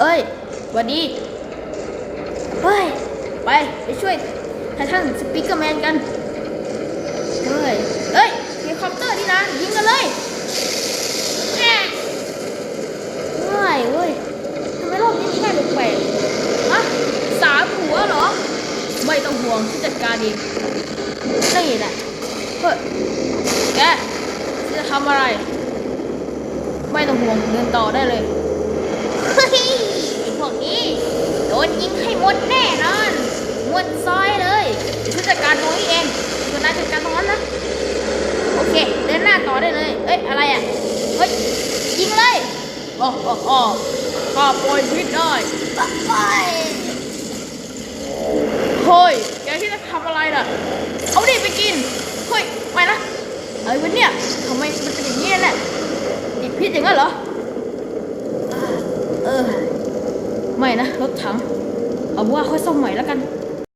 เอ้ยวัสดีเฮ้ย ไป ไปช่วยไททันสปีกเกอร์แมนกัน เฮ้ยเฮ้ยเฮลิคอปเตอร์นี่นะ ยิงกันเลยแอะง่ายเว้ยทำไมรอบนี้มันง่แปลกๆอะสามหัวเหรอ ไม่ต้องห่วงฉันจัดการเองนี่แหละเฮ้ยแกจะทำอะไร ไม่ต้องห่วงเดินต่อได้เลย เฮ้ยไอ้พวกนี้ โด นยิงให้หมดแน่นอนหมดซอยเลยเดี๋ยวฉันจัดการตรงนี้เองส่วนายจัดการตรงนั้นนะโอเค เดินหน้าต่อได้เลย เอ้ยอะไรอะเฮ้ยยิงเลยอ๋ออ๋ออ๋อข้าปล่อยพิษได้ไปเฮ้ยแกที่จะทำอะไรน่ะเอาดิไปกินเฮ้ยไม่นะเอ้ยวันเนี่ยทำไมมันเป็นอย่างนี้น่ะติดพิษอย่างนั้นเหรอ ไม่นะรถถังเอาว่าค่อยซ่อมใหม่แล้วกัน